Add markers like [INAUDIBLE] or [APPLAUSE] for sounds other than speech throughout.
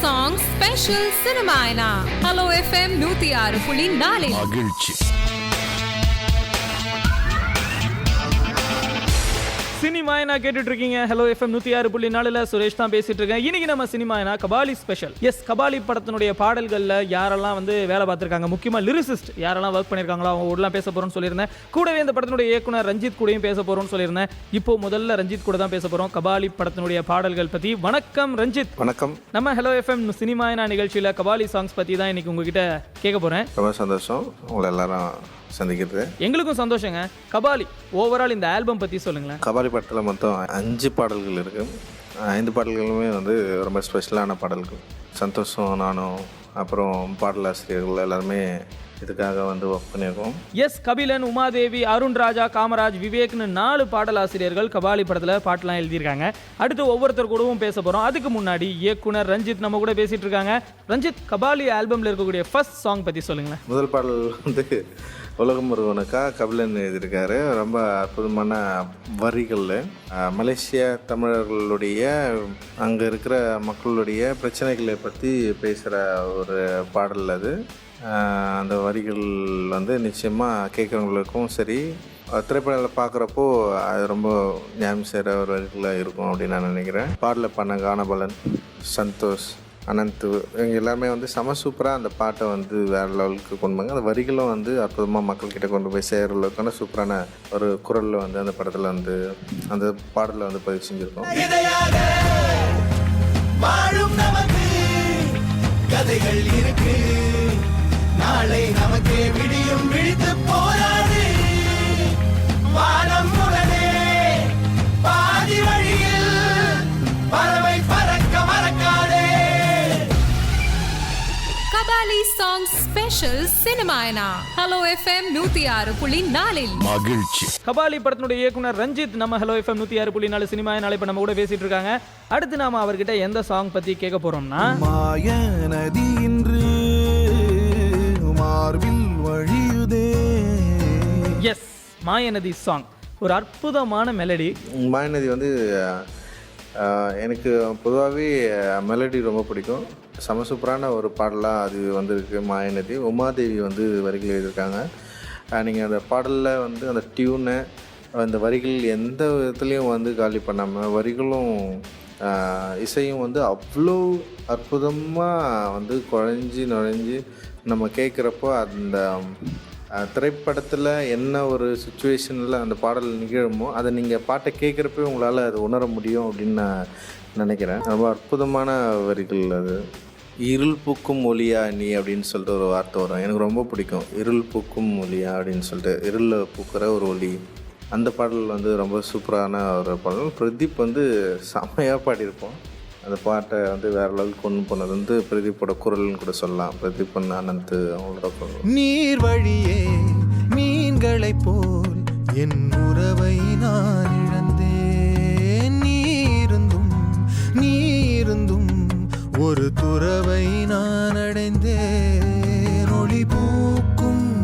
Song special சினிமாயனா hello FM நூத்தி ஆறு புள்ளி நாலு. மகிழ்ச்சி சினிமாயனா கேட்டுட்டு இருக்கீங்க ஹலோ எஃப்எம் நூத்தி ஆறு புள்ளி நாலுல சுரேஷ் தான் பேசிட்டு இருக்கேன் இன்னைக்கு நம்ம சினிமாயனா கபாலி ஸ்பெஷல் எஸ் கபாலி படத்தினுடைய பாடல்கள்ல யாரெல்லாம் வந்து வேலை பார்த்திருக்காங்க? முக்கியமா லிரிசிஸ்ட் யாரெல்லாம் ஒர்க் பண்ணிருக்காங்களோ அவங்க கூடலாம் பேச போறோம்னு சொல்லியிருந்தேன். கூடவே இந்த படத்தினுடைய இயக்குனர் ரஞ்சித் கூடயும் பேச போறோம்னு சொல்லியிருந்தேன். இப்போ முதல்ல ரஞ்சித் கூட தான் பேச போறோம். கபாலி படத்தினுடைய பாடல்கள் பத்தி. வணக்கம் ரஞ்சித். வணக்கம். நம்ம ஹலோ எஃப்எம் சினிமாயனா நிகழ்ச்சியில கபாலி சாங்ஸ் பத்தி தான் இன்னைக்கு உங்ககிட்ட கேட்க போறேன். ரொம்ப சந்தோஷம். உங்களை எல்லாரும் சந்திக்கிறது. எங்களுக்கும் சந்தோஷங்க. கபாலி ஓவரால் இந்த ஆல்பம் பத்தி சொல்லுங்களேன். கபாலி படத்தில் மொத்தம் அஞ்சு பாடல்கள் இருக்கு. ஐந்து பாடல்களுமே வந்து ரொம்ப ஸ்பெஷலான பாடல்கள். சந்தோஷம் நானும் அப்புறம் பாடலாசிரியர்கள் எல்லாருமே இதுக்காக வந்து ஒர்க் பண்ணியிருக்கோம் எஸ் கபிலன் உமாதேவி அருண் ராஜா காமராஜ் விவேக்னு நாலு பாடலாசிரியர்கள் கபாலி படத்துல பாட்டெல்லாம் எழுதியிருக்காங்க. அடுத்து ஒவ்வொருத்தர் கூடவும் பேச போறோம். அதுக்கு முன்னாடி இயக்குனர் ரஞ்சித் நம்ம கூட பேசிட்டு இருக்காங்க. ரஞ்சித் கபாலி ஆல்பம்ல இருக்கக்கூடிய ஃபர்ஸ்ட் சாங் பத்தி சொல்லுங்களேன். முதல் பாடல் வந்து உலகம் முருகனுக்காக கபிலன் எழுதியிருக்காரு. ரொம்ப அற்புதமான வரிகள் மலேசிய தமிழர்களுடைய அங்கே இருக்கிற மக்களுடைய பிரச்சனைகளை பற்றி பேசுகிற ஒரு பாடல் அது. அந்த வரிகள் வந்து நிச்சயமாக கேட்குறவங்களுக்கும் சரி திரைப்படங்களை பார்க்குறப்போ அது ரொம்ப ஞாபகம் செய்கிற ஒரு வரிகளாக இருக்கும் அப்படின்னு நான் நினைக்கிறேன். பாடலை பண்ண கானபலன் சந்தோஷ். அனந்த் இவங்க எல்லாருமே வந்து செம சூப்பராக அந்த பாட்டை வந்து வேறு லெவலுக்கு கொண்டு போங்க அந்த வரிகளும் வந்து அற்புதமாக மக்கள்கிட்ட கொண்டு போய் சேர்கிற அளவுக்கான சூப்பரான ஒரு குரலில் வந்து அந்த படத்தில் வந்து அந்த பாடலில் வந்து பதிவு செஞ்சுருக்கோம். கதைகள் இருக்கு. நாளை நமக்கே விடியும் விழித்து போராட ஸ்பெஷல் சினிமாயனா ஹலோ எஃப்எம் நூத்தி ஆறு புள்ளி நாலில். மகிழ்ச்சி. கபாலி படத்தினுடைய இயக்குனர் ரஞ்சித் நம்ம ஹலோ எஃப்எம் நூத்தி ஆறு புள்ளி நாலு சினிமா நாளை இப்போ நம்ம கூட பேசிட்டு இருக்காங்க. அடுத்து நாம அவர்கிட்ட எந்த சாங் பத்தி கேட்க போறோம்னா? மாய நதி இன்று மார்பில் வழியுதே. எஸ் மாயநதி சாங் ஒரு அற்புதமான மெலடி மாயநதி வந்து அஹ், எனக்கு பொதுவாகவே மெலடி ரொம்ப பிடிக்கும். செம சூப்பரான ஒரு பாடலாக அது வந்திருக்கு மாயநதி. உமாதேவி வந்து வரிகள் எழுதியிருக்காங்க. நீங்கள் அந்த பாடலில் வந்து அந்த டியூனை அந்த வரிகள் எந்த விதத்துலேயும் வந்து காலி பண்ணாமல் வரிகளும் இசையும் வந்து அவ்வளோ அற்புதமாக வந்து குழஞ்சி நுழைஞ்சி நம்ம கேட்குறப்போ அந்த திரைப்படத்தில் என்ன ஒரு சுச்சுவேஷனில் அந்த பாடல் நிகழுமோ அதை நீங்கள் பாட்டை கேட்குறப்பே உங்களால் அது உணர முடியும் அப்படின்னு நான் நினைக்கிறேன். ரொம்ப அற்புதமான வரிகள் அது. இருள் பூக்கும் ஒளியா நீ அப்படின்னு சொல்லிட்டு ஒரு வார்த்தை வரும். எனக்கு ரொம்ப பிடிக்கும். இருள் பூக்கும் ஒளியா அப்படின்னு சொல்லிட்டு. இருளில் பூக்கிற ஒரு ஒளி. அந்த பாடல் வந்து ரொம்ப சூப்பரான ஒரு பாடல். பிரதீப் வந்து செம்மையாக பாடியிருப்போம் அந்த பாட்டை வந்து வேற லெவலுக்கு கொண்டு போனது வந்து பிரதீப்போட குரல்னு கூட சொல்லலாம். பிரதீப் அனந்த் அவங்களோட குரல். நீர் வழியே மீன்களைப் போல் என் உறவை நான் ஒரு துறவை நான் அடைந்தேன். ஒளி பூக்கும்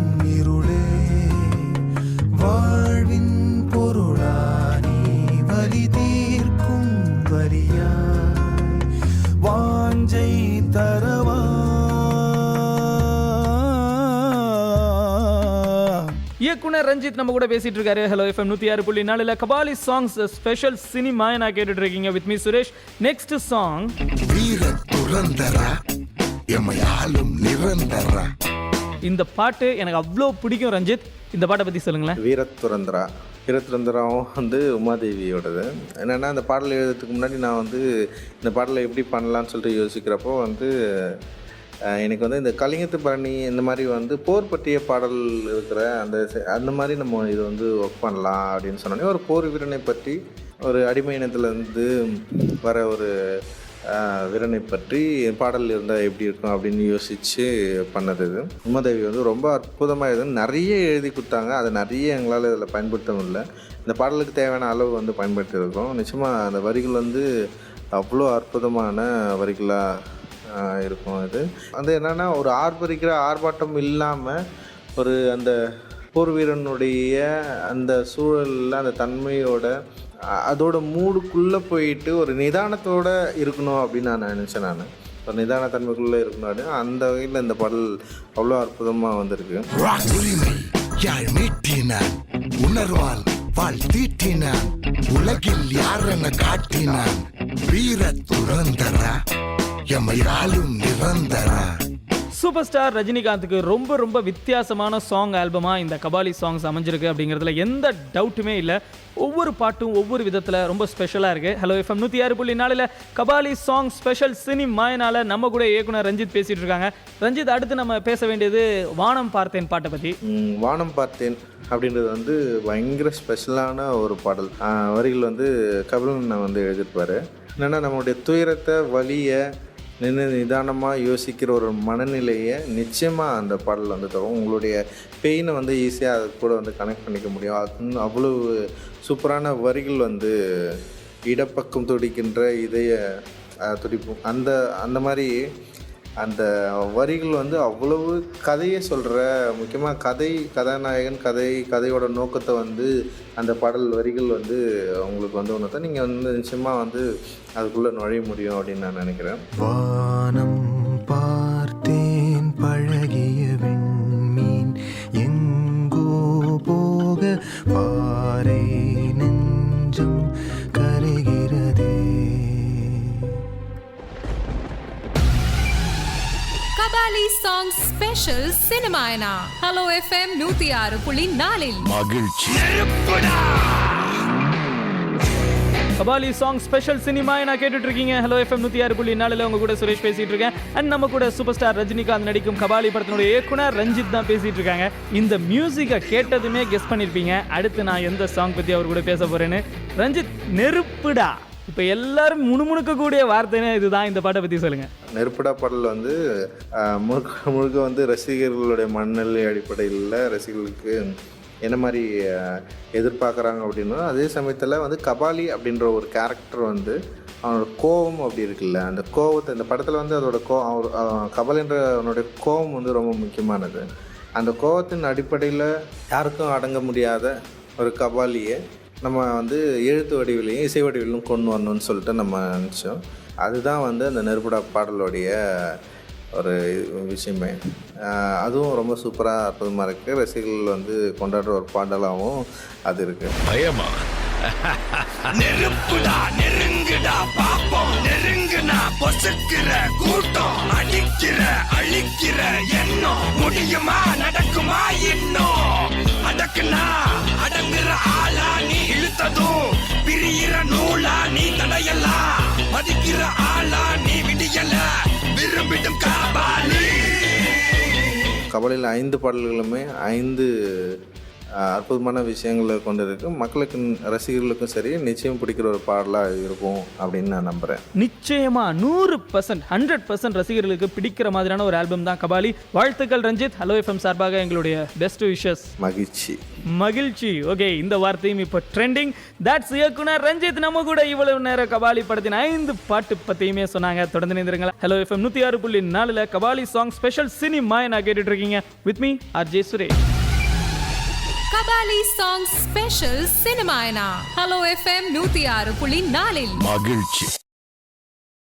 இயக்குனர் ரஞ்சித் நம்ம கூட பேசிட்டு இருக்காரு ஹலோ எஃப்எம் நூத்தி ஆறு புள்ளி நாலுல கபாலி சாங்ஸ் ஸ்பெஷல் சினிமா நான் கேட்டுட்டு இருக்கீங்க with me Suresh next song வீர துரந்தர எமையாலும் நிரந்தர. இந்த பாட்டு எனக்கு அவ்வளோ பிடிக்கும் ரஞ்சித். இந்த பாட்டை பத்தி சொல்லுங்களேன். வீரத்துரந்தரா வீரத்துரந்தராவும் வந்து உமாதேவியோடது. என்னென்னா அந்த பாடல் எழுதுறதுக்கு முன்னாடி நான் வந்து இந்த பாடலை எப்படி பண்ணலான்னு சொல்லிட்டு யோசிக்கிறப்போ வந்து எனக்கு வந்து இந்த கலிங்கத்து பரணி இந்த மாதிரி வந்து போர் பற்றிய பாடல் இருக்கிற அந்த அந்த மாதிரி நம்ம இது வந்து ஒர்க் பண்ணலாம் அப்படின்னு சொன்னோன்னே ஒரு போர் வீரனை பற்றி ஒரு அடிமை இனத்துலேருந்து வர ஒரு வீரனை பற்றி பாடல் இருந்தால் எப்படி இருக்கும் அப்படின்னு யோசித்து பண்ணது இது. உமாதேவி வந்து ரொம்ப அற்புதமாக எழுது நிறைய எழுதி கொடுத்தாங்க. அதை நிறைய எங்களால் இதில் பயன்படுத்த முடியல. இந்த பாடலுக்கு தேவையான அளவு வந்து பயன்படுத்தியிருக்கோம். நிச்சயமாக அந்த வரிகள் வந்து அவ்வளோ அற்புதமான வரிகளாக இருக்கும் இது அது என்னென்னா ஒரு ஆர்ப்பரிக்கிற ஆர்ப்பாட்டம் இல்லாமல் ஒரு அந்த போர் வீரனுடைய அந்த சூழலில் அந்த தன்மையோட அதோட மூடுக்குள்ளே போயிட்டு ஒரு நிதானத்தோட இருக்கணும் அப்படின்னு நான் நினச்சேன் நான். ஒரு நிதானத்தன்மைக்குள்ளே இருக்கணும் அந்த வகையில் இந்த பாடல் அவ்வளோ அற்புதமாக வந்திருக்கு. யாழ் மீட்டினான் உணர்வால் தீட்டினான் உலகில் யார் என காட்டினான் வீர துறந்தரா? எம்மை ஆளும் நிரந்தரா. சூப்பர் ஸ்டார் ரஜினிகாந்துக்கு ரொம்ப ரொம்ப வித்தியாசமான சாங் ஆல்பமாக இந்த கபாலி சாங்ஸ் அமைஞ்சிருக்கு அப்படிங்கிறதுல எந்த டவுட்டுமே இல்லை. ஒவ்வொரு பாட்டும் ஒவ்வொரு விதத்தில் ரொம்ப ஸ்பெஷலாக இருக்குது ஹலோ எஃப்எம் நூற்றி ஆறு புள்ளி நாலில் கபாலி சாங் ஸ்பெஷல் சினிமாயனால நம்ம கூட இயக்குனர் ரஞ்சித் பேசிகிட்டு இருக்காங்க. ரஞ்சித் அடுத்து நம்ம பேச வேண்டியது வானம் பார்த்தேன் பாட்டை பற்றி வானம் பார்த்தேன் அப்படின்றது வந்து பயங்கர ஸ்பெஷலான ஒரு பாடல். வரிகள் வந்து கபிலன் வந்து எழுதியிருப்பார். என்னென்னா நம்மளுடைய துயரத்தை வலியை நின்று நிதானமாக யோசிக்கிற ஒரு மனநிலையை நிச்சயமாக அந்த பாடல் வந்து தரும். உங்களுடைய பெயினை வந்து ஈஸியாக அது கூட வந்து கனெக்ட் பண்ணிக்க முடியும். அது அவ்வளவு சூப்பரான வரிகள் வந்து இடப்பக்கம் துடிக்கின்ற இதய துடிப்பும் அந்த அந்த மாதிரி அந்த வரிகள் வந்து அவ்வளவு கதையை சொல்கிற முக்கியமாக கதை கதாநாயகன் கதை கதையோட நோக்கத்தை வந்து அந்த பாடல் வரிகள் வந்து உங்களுக்கு வந்து ஒன்று தான் நீங்கள் வந்து நிச்சயமாக வந்து அதுக்குள்ளே நுழைய முடியும் அப்படின்னு நான் நினைக்கிறேன். வானம் Kabali song special சினிமாயனா hello FM நூத்தி ஆறு புள்ளி நாலில். மகிழ்ச்சி. கபாலி சாங் ஸ்பெஷல் சினிமா நான் கேட்டுட்டு இருக்கீங்க ஹலோ எஃப்எம் நூற்றி ஆறு புள்ளி நாலில் உங்க கூட சுரேஷ் பேசிட்டு இருக்கேன் அண்ட் நம்ம கூட சூப்பர் ஸ்டார் ரஜினிகாந்த் நடிக்கும் கபாலி படத்தினுடைய இயக்குனர் ரஞ்சித் தான் பேசிட்டு இருக்காங்க இந்த மியூசிக்கை கேட்டதுமே கெஸ் பண்ணியிருப்பீங்க அடுத்து நான் எந்த சாங் பற்றி அவர் கூட பேச போறேன்னு. ரஞ்சித் நெருப்புடா. இப்போ எல்லாரும் முணுமுணுக்கக்கூடிய வார்த்தைனே இதுதான். இந்த பாட்டை பற்றி சொல்லுங்கள் நெருப்படா பாடல் வந்து முழுக்க முழுக்க வந்து ரசிகர்களுடைய மனநிலை அடிப்படையில் ரசிகர்களுக்கு என்ன மாதிரி எதிர்பார்க்குறாங்க அப்படின்னா அதே சமயத்தில் வந்து கபாலி அப்படின்ற ஒரு கேரக்டர் வந்து அவனோட கோபம் அப்படி இருக்குல்ல அந்த கோபத்தை இந்த படத்தில் வந்து அதோட கோ அவர் கபாலின்ற அவனுடைய கோபம் வந்து ரொம்ப முக்கியமானது. அந்த கோபத்தின் அடிப்படையில் யாருக்கும் அடங்க முடியாத ஒரு கபாலியை நம்ம வந்து எழுத்து வடிவிலையும் இசை வடிவிலும் கொண்டு வரணும்னு சொல்லிட்டு நம்ம நினச்சோம். அதுதான் வந்து அந்த நெருப்புடா பாடலுடைய ஒரு விஷயமே. அதுவும் ரொம்ப சூப்பராக அற்புதமாக இருக்குது ரசிகர்கள் வந்து கொண்டாடுற ஒரு பாடலாகவும் அது இருக்குது பயமா? [LAUGHS] நெருப்புடா நெருங்குடா பாப்போம். நெருங்குனா பொசுக்கிற கூட்டம். அடிக்கிற அழிக்கிற எண்ணம். முடியுமா நடக்குமா இன்னும் அடக்குனா அடங்குற ஆளா நீ. இழுத்ததும் பிரியிற நூலா நீ. தடையலாம் மதிக்கிற ஆளா நீ. விடியல விரும்பிடும் காபாலி. கபலில் ஐந்து பாடல்களுமே ஐந்து அற்புதமான விஷயங்களை கொண்டு இருக்கு மக்களுக்கு ரசிகர்களுக்கும் சரி நிச்சயம் பிடிக்கிற ஒரு பாடலாக இருக்கும் அப்படின்னு நான் நம்புகிறேன் நிச்சயமா நூறு பர்சன்ட் ஹண்ட்ரட் பர்சன்ட் ரசிகர்களுக்கு பிடிக்கிற மாதிரியான ஒரு ஆல்பம் தான் கபாலி. வாழ்த்துக்கள் ரஞ்சித். ஹலோ எஃப்எம் சார்பாக எங்களுடைய பெஸ்ட் விஷஸ் மகிழ்ச்சி. மகிழ்ச்சி. ஓகே இந்த வார்த்தையும் இப்போ ட்ரெண்டிங் தட்ஸ் இயக்குனர் ரஞ்சித். நம்ம கூட இவ்வளவு நேரம் கபாலி படத்தின் ஐந்து பாட்டு பத்தியுமே சொன்னாங்க. தொடர்ந்து நினைந்திருங்களா ஹலோ எஃப்எம் நூற்றி ஆறு புள்ளி நாலுல கபாலி சாங் ஸ்பெஷல் சினிமா நான் கேட்டுட்டு இருக்கீங்க. With me R J Suresh Kabali song special சினிமாயனா hello FM நூத்தி ஆறு புள்ளி நாலில். மகிழ்ச்சி.